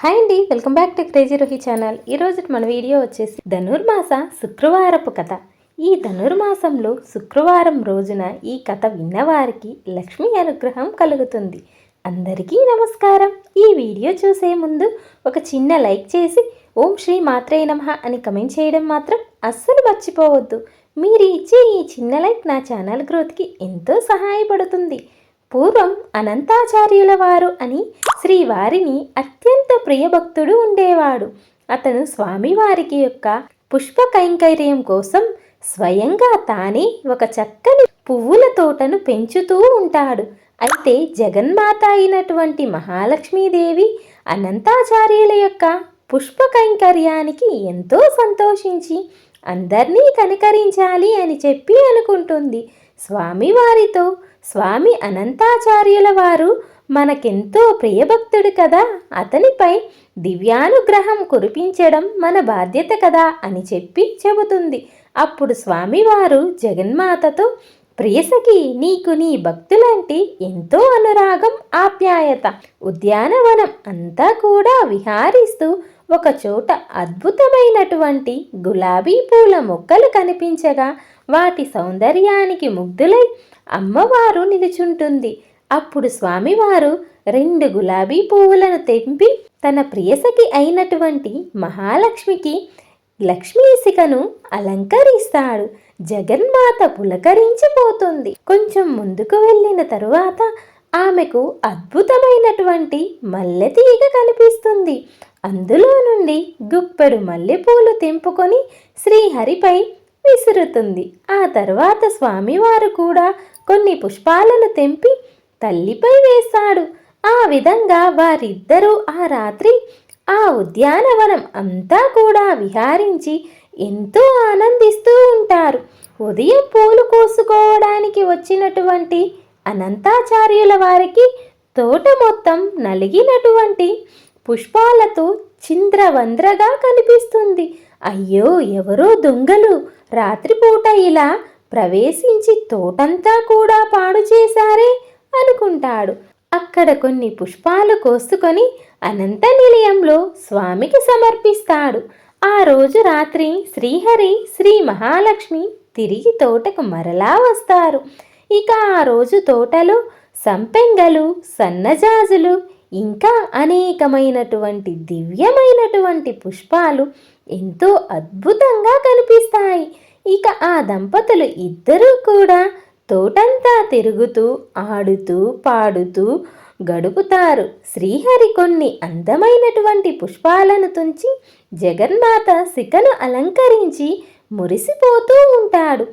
Hi అండి welcome back to crazy Rohi channel. ఈరోజు మన వీడియో వచ్చేసి ధనుర్మాస శుక్రవారపు కథ. ఈ ధనుర్మాసంలో శుక్రవారం రోజున ఈ కథ విన్నవారికి లక్ష్మీ అనుగ్రహం కలుగుతుంది. అందరికీ నమస్కారం. ఈ వీడియో చూసే ముందు ఒక చిన్న లైక్ చేసి ఓం శ్రీ మాత్రే నమః అని కమెంట్ చేయడం మాత్రం అస్సలు మర్చిపోవద్దు. మీరు ఇచ్చే ఈ చిన్న లైక్ నా ఛానల్ గ్రోత్కి ఎంతో సహాయపడుతుంది. పూర్వం అనంతాచార్యుల వారు అని శ్రీవారిని అత్యంత ప్రియభక్తుడు ఉండేవాడు. అతను స్వామివారికి యొక్క పుష్ప కైంకర్యం కోసం స్వయంగా తానే ఒక చక్కని పువ్వుల తోటను పెంచుతూ ఉంటాడు. అయితే జగన్మాత అయినటువంటి మహాలక్ష్మీదేవి అనంతాచార్యుల యొక్క పుష్ప కైంకర్యానికి ఎంతో సంతోషించి అందరినీ కనికరించాలి అని చెప్పి అనుకుంటుంది. స్వామివారితో స్వామి అనంతాచార్యుల వారు మనకెంతో ప్రియభక్తుడు కదా అతనిపై దివ్యానుగ్రహం కురిపించడం మన బాధ్యత కదా అని చెప్పి చెబుతుంది. అప్పుడు స్వామివారు జగన్మాతతో ప్రియసకి నీకు నీ భక్తులంటే ఎంతో అనురాగం ఆప్యాయత ఉద్యానవనం అంతా కూడా విహారిస్తూ ఒక చోట అద్భుతమైనటువంటి గులాబీ పూల మొక్కలు కనిపించగా వాటి సౌందర్యానికి ముగ్ధులై అమ్మవారు నిలుచుంటుంది. అప్పుడు స్వామివారు రెండు గులాబీ పువ్వులను తెంపి తన ప్రియసకి అయినటువంటి మహాలక్ష్మికి లక్ష్మీశికను అలంకరిస్తాడు. జగన్మాత పులకరించిపోతుంది. కొంచెం ముందుకు వెళ్ళిన తరువాత ఆమెకు అద్భుతమైనటువంటి మల్లె తీగ కనిపిస్తుంది. అందులో నుండి గుప్పెడు మల్లెపూలు తెంపుకొని శ్రీహరిపై విసురుతుంది. ఆ తర్వాత స్వామివారు కూడా కొన్ని పుష్పాలను తెంపి తల్లిపై వేస్తాడు ఆ విధంగా వారిద్దరూ ఆ రాత్రి ఆ ఉద్యానవనం అంతా కూడా విహారించి ఎంతో ఆనందిస్తూ ఉంటారు. ఉదయం పూలు కోసుకోవడానికి వచ్చినటువంటి అనంతాచార్యుల వారికి తోట మొత్తం నలిగినటువంటి పుష్పాలతో చింద్రవంద్రగా కనిపిస్తుంది. అయ్యో ఎవరో దొంగలు! రాత్రిపూట ఇలా ప్రవేశించి తోటంతా కూడా పాడు చేశారే అనుకుంటాడు. అక్కడ కొన్ని పుష్పాలు కోసుకొని అనంత నిలయంలో స్వామికి సమర్పిస్తాడు. ఆ రోజు రాత్రి శ్రీహరి శ్రీ మహాలక్ష్మి తిరిగి తోటకు మరలా వస్తారు. ఇక ఆ రోజు తోటలో సంపెంగలు సన్నజాజులు ఇంకా అనేకమైనటువంటి దివ్యమైనటువంటి పుష్పాలు ఎంతో అద్భుతంగా కనిపిస్తాయి. ఇక ఆ దంపతులు ఇద్దరూ కూడా తోటంతా తిరుగుతూ ఆడుతూ పాడుతూ గడుపుతారు. శ్రీహరి కొన్ని అందమైనటువంటి పుష్పాలను తుంచి జగన్మాత శిఖను అలంకరించి మురిసిపోతూ ఉంటాడు.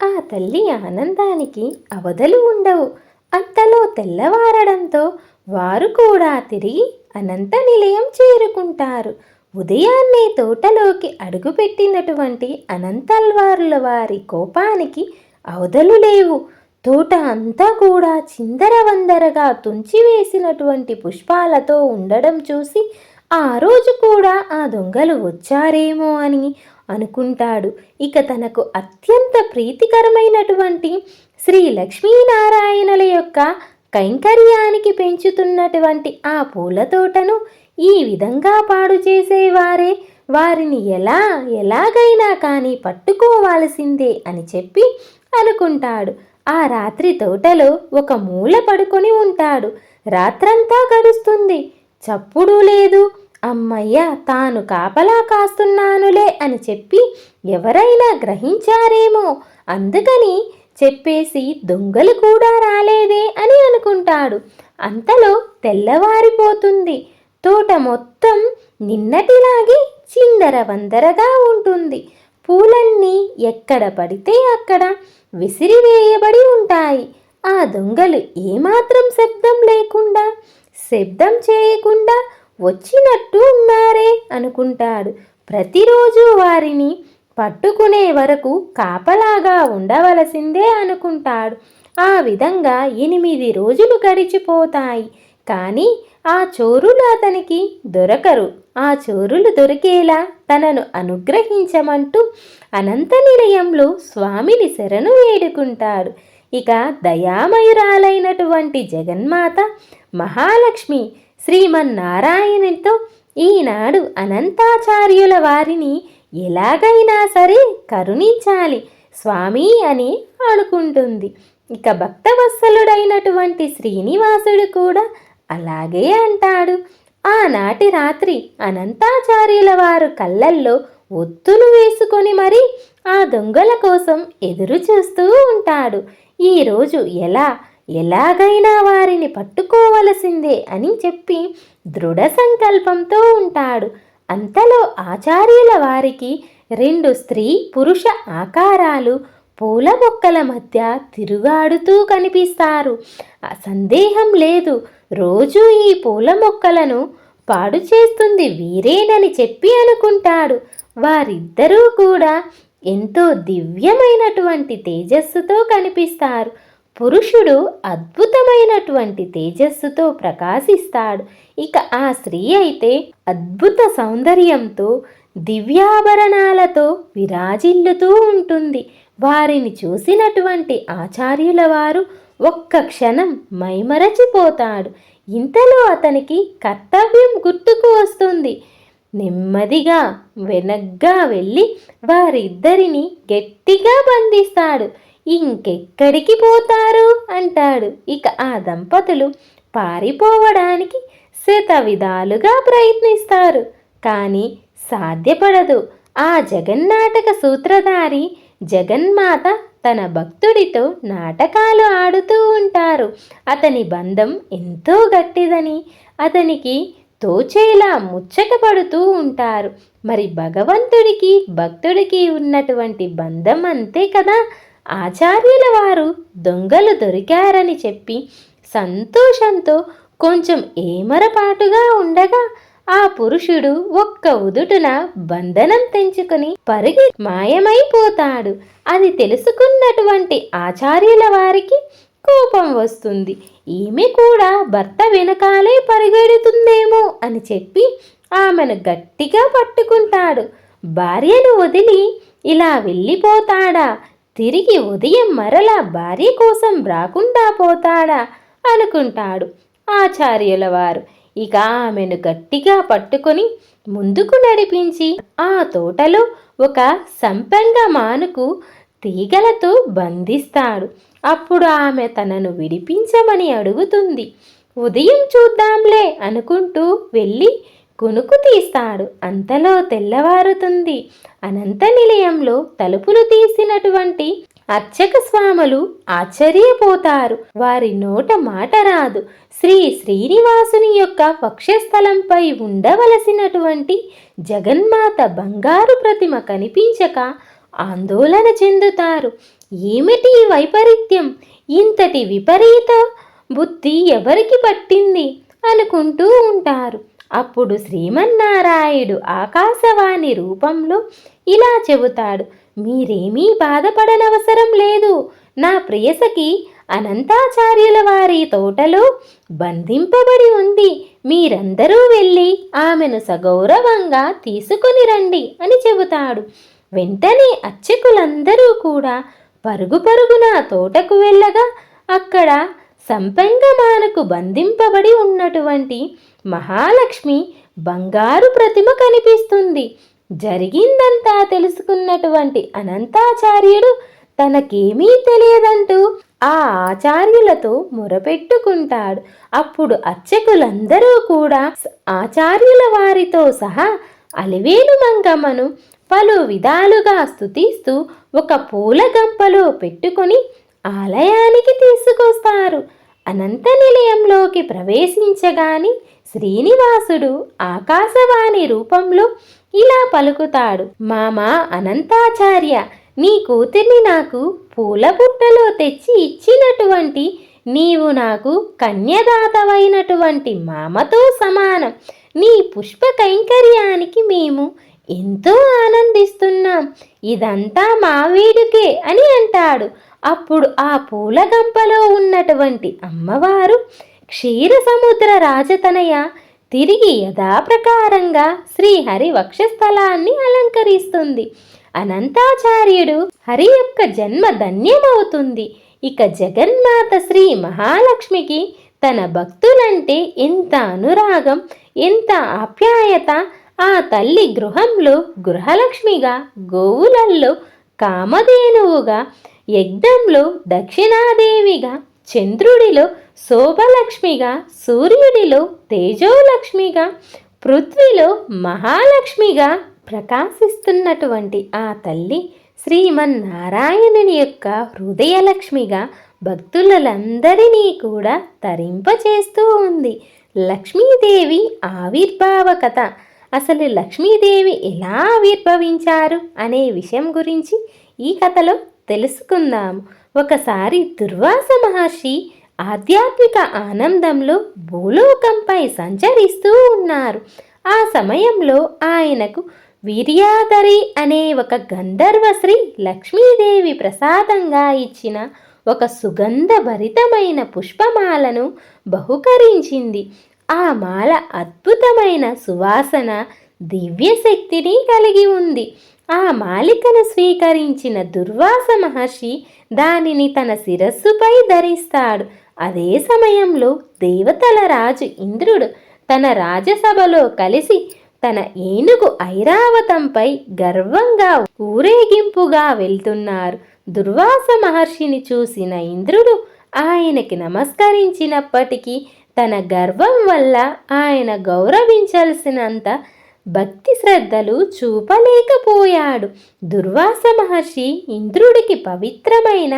ఆ తల్లి ఆనందానికి అవధలు ఉండవు. అంతలో తెల్లవారడంతో వారు కూడా తిరిగి అనంత నిలయం చేరుకుంటారు. ఉదయాన్నే తోటలోకి అడుగుపెట్టినటువంటి అనంతల్వారుల వారి కోపానికి అవధలు లేవు. తోట అంతా కూడా చిందరవందరగా తుంచివేసినటువంటి పుష్పాలతో ఉండడం చూసి ఆ రోజు కూడా ఆ దొంగలు వచ్చారేమో అని అనుకుంటాడు. ఇక తనకు అత్యంత ప్రీతికరమైనటువంటి శ్రీ లక్ష్మీనారాయణల యొక్క కైంకర్యానికి పెంచుతున్నటువంటి ఆ పూల తోటను ఈ విధంగా పాడు చేసేవారే. వారిని ఎలా ఎలాగైనా కానీ పట్టుకోవాల్సిందే అని చెప్పి అనుకుంటాడు. ఆ రాత్రి తోటలో ఒక మూల పడుకొని ఉంటాడు. రాత్రంతా గడుస్తుంది. చప్పుడు లేదు. అమ్మయ్య తాను కాపలా కాస్తున్నానులే అని చెప్పి ఎవరైనా గ్రహించారేమో. అందుకని చెప్పేసి దొంగలు కూడా రాలేదే అని అనుకుంటాడు. అంతలో తెల్లవారిపోతుంది. తోట మొత్తం నిన్నటిలాగే చిందర వందరగా ఉంటుంది. పూలన్నీ ఎక్కడ పడితే అక్కడ విసిరివేయబడి ఉంటాయి. ఆ దొంగలు ఏమాత్రం శబ్దం లేకుండా శబ్దం చేయకుండా వచ్చినట్టు ఉన్నారే అనుకుంటాడు. ప్రతిరోజు వారిని పట్టుకునే వరకు కాపలాగా ఉండవలసిందే అనుకుంటాడు. ఆ విధంగా ఎనిమిది రోజులు గడిచిపోతాయి. కానీ ఆ చోరులు అతనికి దొరకరు. ఆ చోరులు దొరికేలా తనను అనుగ్రహించమంటూ అనంత నిలయంలో స్వామిని శరణు వేడుకుంటాడు. ఇక దయామయురాలైనటువంటి జగన్మాత మహాలక్ష్మి శ్రీమన్నారాయణతో ఈనాడు అనంతాచార్యుల వారిని ఎలాగైనా సరే కరుణించాలి స్వామి అని అనుకుంటుంది. ఇక భక్తవత్సలుడైనటువంటి శ్రీనివాసుడు కూడా అలాగే అంటాడు. ఆనాటి రాత్రి అనంతాచార్యుల వారు కళ్ళల్లో ఒత్తులు వేసుకొని మరి ఆ దొంగల కోసం ఎదురు చూస్తూ ఉంటాడు. ఈరోజు ఎలా ఎలాగైనా వారిని పట్టుకోవలసిందే అని చెప్పి దృఢ సంకల్పంతో ఉంటాడు. అంతలో ఆచార్యుల వారికి రెండు స్త్రీ పురుష ఆకారాలు పూల మొక్కల మధ్య తిరుగాడుతూ కనిపిస్తారు. సందేహం లేదు. రోజు ఈ పూల మొక్కలను పాడు చేస్తుంది వీరేనని చెప్పి అనుకుంటాడు. వారిద్దరూ కూడా ఎంతో దివ్యమైనటువంటి తేజస్సుతో కనిపిస్తారు. పురుషుడు అద్భుతమైనటువంటి తేజస్సుతో ప్రకాశిస్తాడు. ఇక ఆ స్త్రీ అయితే అద్భుత సౌందర్యంతో దివ్యాభరణాలతో విరాజిల్లుతూ ఉంటుంది. వారిని చూసినటువంటి ఆచార్యుల వారు ఒక్క క్షణం మైమరచిపోతాడు. ఇంతలో అతనికి కర్తవ్యం గుర్తుకు వస్తుంది. నెమ్మదిగా వెనగ్గా వెళ్ళి వారిద్దరిని గట్టిగా బంధిస్తాడు. ఇంకెక్కడికి పోతారు? అంటాడు. ఇక ఆ దంపతులు పారిపోవడానికి శత విధాలుగా ప్రయత్నిస్తారు. కానీ సాధ్యపడదు. ఆ జగన్నాటక సూత్రధారి జగన్మాత తన భక్తుడితో నాటకాలు ఆడుతూ ఉంటారు. అతని బంధం ఎంతో గట్టిదని అతనికి తోచేలా ముచ్చట పడుతూ ఉంటారు. మరి భగవంతుడికి భక్తుడికి ఉన్నటువంటి బంధం అంతే కదా? ఆచార్యుల వారు దొంగలు దొరికారని చెప్పి సంతోషంతో కొంచెం ఏమరపాటుగా ఉండగా ఆ పురుషుడు ఒక్క ఉదుటున బంధనం తెంచుకుని పరిగి మాయమైపోతాడు. అది తెలుసుకున్నటువంటి ఆచార్యుల వారికి కోపం వస్తుంది. ఈమె కూడా భర్త వెనకాలే పరిగెడుతుందేమో అని చెప్పి ఆమెను గట్టిగా పట్టుకుంటాడు. భార్యను వదిలి ఇలా వెళ్ళిపోతాడా? తిరిగి ఉదయం మరలా భార్య కోసం రాకుండా పోతాడా? అనుకుంటాడు ఆచార్యుల వారు. ఇక ఆమెను గట్టిగా పట్టుకొని ముందుకు నడిపించి ఆ తోటలో ఒక సంపెంగ మానుకు తీగలతో బంధిస్తాడు అప్పుడు ఆమె తనను విడిపించమని అడుగుతుంది. ఉదయం చూద్దాంలే అనుకుంటూ వెళ్ళి కునుకు తీస్తాడు. అంతలో తెల్లవారుతుంది. అనంత నిలయంలో తలుపులు తీసినటువంటి అర్చక స్వాములు ఆశ్చర్యపోతారు. వారి నోట మాట రాదు. శ్రీ శ్రీనివాసుని యొక్క వక్షస్థలంపై ఉండవలసినటువంటి జగన్మాత బంగారు ప్రతిమ కనిపించక ఆందోళన చెందుతారు. ఏమిటి వైపరీత్యం? ఇంతటి విపరీత బుద్ధి ఎవరికి పట్టింది? అనుకుంటూ ఉంటారు. అప్పుడు శ్రీమన్నారాయుడు ఆకాశవాణి రూపంలో ఇలా చెబుతాడు. మీరేమీ బాధపడనవసరం లేదు. నా ప్రియసకి అనంతాచార్యుల వారి తోటలో బంధింపబడి ఉంది. మీరందరూ వెళ్ళి ఆమెను సగౌరవంగా తీసుకొని రండి అని చెబుతాడు. వెంటనే అర్చకులందరూ కూడా పరుగు పరుగున తోటకు వెళ్ళగా అక్కడ సంపెంగమానకు బంధింపబడి ఉన్నటువంటి మహాలక్ష్మి బంగారు ప్రతిమ కనిపిస్తుంది. జరిగిందంతా తెలుసుకున్నటువంటి అనంతాచార్యుడు తనకేమీ తెలియదంటూ ఆ ఆచార్యులతో మొరపెట్టుకుంటాడు. అప్పుడు అర్చకులందరూ కూడా ఆచార్యుల వారితో సహా అలివేలు మంగమ్మను పలు విధాలుగా స్థుతిస్తూ ఒక పూల గంపలో పెట్టుకొని ఆలయానికి తీసుకొస్తారు. అనంత నిలయంలోకి ప్రవేశించగాని శ్రీనివాసుడు ఆకాశవాణి రూపంలో ఇలా పలుకుతాడు. మామా అనంతాచార్య నీ కూతుర్ని నాకు పూల బుట్టలో తెచ్చి ఇచ్చినటువంటి నీవు నాకు కన్యదాతవైనటువంటి మామతో సమానం. నీ పుష్ప కైంకర్యానికి మేము ఎంతో ఆనందిస్తున్నాం. ఇదంతా మా వేడుకే అని అంటాడు. అప్పుడు ఆ పూల గంపలో ఉన్నటువంటి అమ్మవారు క్షీర సముద్ర రాజతనయ తిరిగి యథాప్రకారంగా శ్రీహరి వక్షస్థలాన్ని అలంకరిస్తుంది. అనంతాచార్యుడు హరి యొక్క జన్మ ధన్యమవుతుంది. ఇక జగన్మాత శ్రీ మహాలక్ష్మికి తన భక్తులంటే ఎంత అనురాగం ఎంత ఆప్యాయత. ఆ తల్లి గృహంలో గృహలక్ష్మిగా గోవులల్లో కామధేనువుగా యజ్ఞంలో దక్షిణాదేవిగా చంద్రుడిలో శోభలక్ష్మిగా సూర్యుడిలో తేజోలక్ష్మిగా పృథ్వీలో మహాలక్ష్మిగా ప్రకాశిస్తున్నటువంటి ఆ తల్లి శ్రీమన్నారాయణుని యొక్క హృదయలక్ష్మిగా భక్తులందరినీ కూడా తరింపచేస్తూ ఉంది. లక్ష్మీదేవి ఆవిర్భావ కథ. అసలు లక్ష్మీదేవి ఎలా ఆవిర్భవించారు అనే విషయం గురించి ఈ కథలో తెలుసుకుందాము. ఒకసారి దుర్వాస మహర్షి ఆధ్యాత్మిక ఆనందంలో భూలోకంపై సంచరిస్తూ ఉన్నారు. ఆ సమయంలో ఆయనకు వీర్యాధరి అనే ఒక గంధర్వ శ్రీ లక్ష్మీదేవి ప్రసాదంగా ఇచ్చిన ఒక సుగంధభరితమైన పుష్పమాలను బహుకరించింది. ఆ మాల అద్భుతమైన సువాసన దివ్యశక్తిని కలిగి ఉంది. ఆ మాలికను స్వీకరించిన దుర్వాస మహర్షి దానిని తన శిరస్సుపై ధరిస్తాడు. అదే సమయంలో దేవతల రాజు ఇంద్రుడు తన రాజసభలో కలిసి తన ఏనుగు ఐరావతంపై గర్వంగా ఊరేగింపుగా వెళ్తున్నారు. దుర్వాస మహర్షిని చూసిన ఇంద్రుడు ఆయనకి నమస్కరించినప్పటికీ తన గర్వం వల్ల ఆయన గౌరవించాల్సినంత భక్తి శ్రద్ధలు చూపలేకపోయాడు. దుర్వాస మహర్షి ఇంద్రుడికి పవిత్రమైన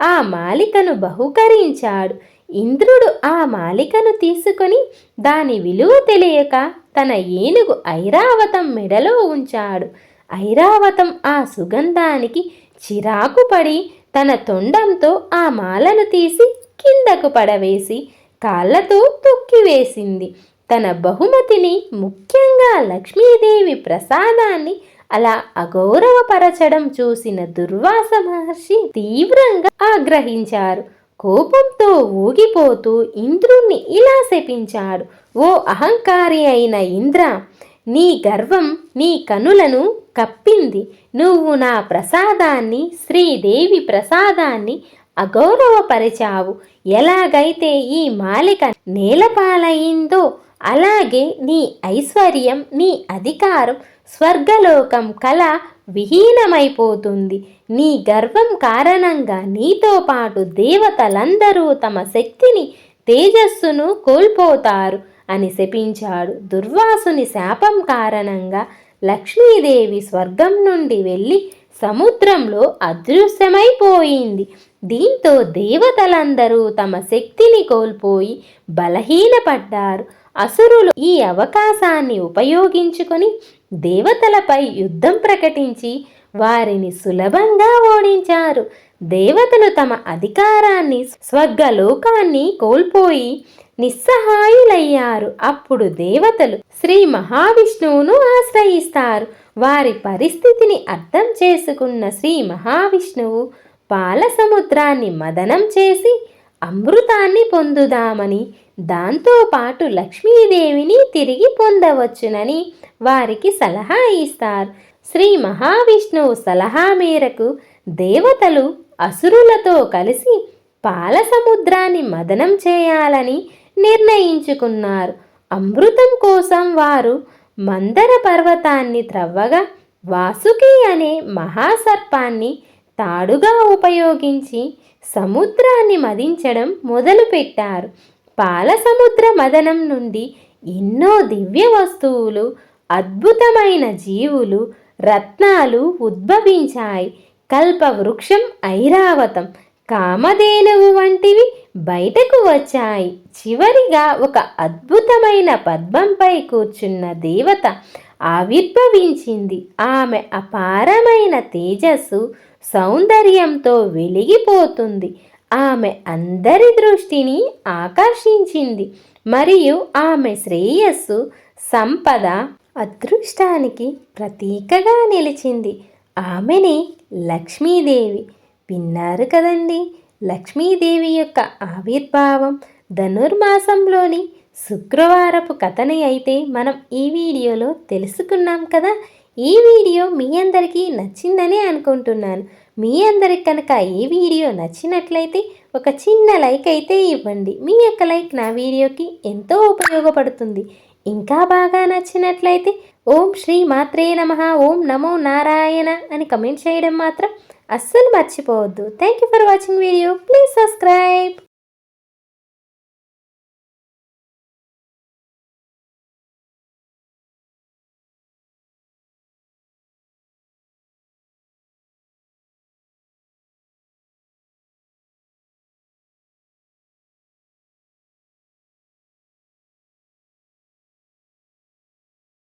ఆ మాలికను బహుకరించాడు. ఇంద్రుడు ఆ మాలికను తీసుకొని దాని విలువ తెలియక తన ఏనుగు ఐరావతం మెడలో ఉంచాడు. ఐరావతం ఆ సుగంధానికి చిరాకు పడి తన తొండంతో ఆ మాలను తీసి కిందకు పడవేసి కాళ్ళతో తొక్కివేసింది. తన బహుమతిని ముఖ్యంగా లక్ష్మీదేవి ప్రసాదాన్ని అలా అగౌరవపరచడం చూసిన దుర్వాస మహర్షి తీవ్రంగా ఆగ్రహించారు. కోపంతో ఊగిపోతూ ఇంద్రుణ్ణి ఇలా శపించాడు. ఓ అహంకారి అయిన ఇంద్ర నీ గర్వం నీ కనులను కప్పింది. నువ్వు నా ప్రసాదాన్ని శ్రీదేవి ప్రసాదాన్ని అగౌరవపరిచావు. ఎలాగైతే ఈ మాలిక నేలపాలయిందో అలాగే నీ ఐశ్వర్యం నీ అధికారం స్వర్గలోకం కళ విహీనమైపోతుంది. నీ గర్వం కారణంగా నీతో పాటు దేవతలందరూ తమ శక్తిని తేజస్సును కోల్పోతారు అని శపించాడు దుర్వాసుని శాపం కారణంగా. లక్ష్మీదేవి స్వర్గం నుండి వెళ్ళి సముద్రంలో అదృశ్యమైపోయింది. దీంతో దేవతలందరూ తమ శక్తిని కోల్పోయి బలహీనపడ్డారు. అసురులు ఈ అవకాశాన్ని ఉపయోగించుకొని దేవతలపై యుద్ధం ప్రకటించి వారిని సులభంగా ఓడించారు. దేవతలు తమ అధికారాన్ని స్వర్గలోకాన్ని కోల్పోయి నిస్సహాయులయ్యారు. అప్పుడు దేవతలు శ్రీ మహావిష్ణువును ఆశ్రయిస్తారు. వారి పరిస్థితిని అర్థం చేసుకున్న శ్రీ మహావిష్ణువు పాలసముద్రాన్ని మదనం చేసి అమృతాన్ని పొందుదామని దాంతోపాటు లక్ష్మీదేవిని తిరిగి పొందవచ్చునని వారికి సలహా ఇస్తారు. శ్రీ మహావిష్ణువు సలహా మేరకు దేవతలు అసురులతో కలిసి పాల సముద్రాన్ని మదనం చేయాలని నిర్ణయించుకున్నారు. అమృతం కోసం వారు మందర పర్వతాన్ని త్రవ్వగా వాసుకి అనే మహాసర్పాన్ని తాడుగా ఉపయోగించి సముద్రాన్ని మదించడం మొదలుపెట్టారు. పాల సముద్ర మదనం నుండి ఎన్నో దివ్య వస్తువులు అద్భుతమైన జీవులు రత్నాలు ఉద్భవించాయి. కల్పవృక్షం ఐరావతం కామధేనువు వంటివి బయటకు వచ్చాయి. చివరిగా ఒక అద్భుతమైన పద్మంపై కూర్చున్న దేవత ఆవిర్భవించింది. ఆమె అపారమైన తేజస్సు సౌందర్యంతో వెలిగిపోతుంది. ఆమె అందరి దృష్టిని ఆకర్షించింది. మరియు ఆమె శ్రేయస్సు సంపద అదృష్టానికి ప్రతీకగా నిలిచింది. ఆమెనే లక్ష్మీదేవి. విన్నారు కదండి లక్ష్మీదేవి యొక్క ఆవిర్భావం. ధనుర్మాసంలోని శుక్రవారపు కథని అయితే మనం ఈ వీడియోలో తెలుసుకున్నాం కదా. ఈ వీడియో మీ అందరికీ నచ్చిందని అనుకుంటున్నాను. మీ అందరికి కనుక ఈ వీడియో నచ్చినట్లయితే ఒక చిన్న లైక్ అయితే ఇవ్వండి. మీ యొక్క లైక్ నా వీడియోకి ఎంతో ఉపయోగపడుతుంది. ఇంకా బాగా నచ్చినట్లయితే ఓం శ్రీ మాత్రే నమ ఓం నమో నారాయణ అని కమెంట్ చేయడం మాత్రం అస్సలు మర్చిపోవద్దు. Thank you for watching video please subscribe